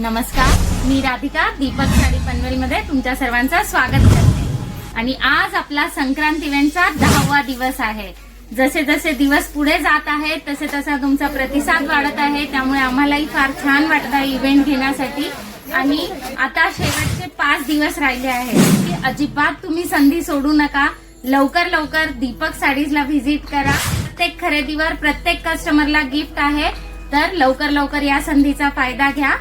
नमस्कार. मी राधिका दीपक साडी पनवेलमध्ये तुमच्या सर्वांचं स्वागत करते. आणि आज आपला संक्रांत इव्हेंटचा दहावा दिवस आहे. जसे जसे दिवस पुढे जात आहे तसे तसा तुमचा प्रतिसाद वाढत आहे. त्यामुळे आम्हालाही फार छान वाटत आहे इव्हेंट घेण्यासाठी. आणि आता शेवटचे पाच दिवस राहिले आहेत. की अजिबात तुम्ही संधी सोडू नका. लवकर लवकर दीपक साडीजला व्हिजिट करा. प्रत्येक खरेदीवर प्रत्येक कस्टमरला गिफ्ट आहे. तर लवकर लवकर या संधीचा फायदा घ्या.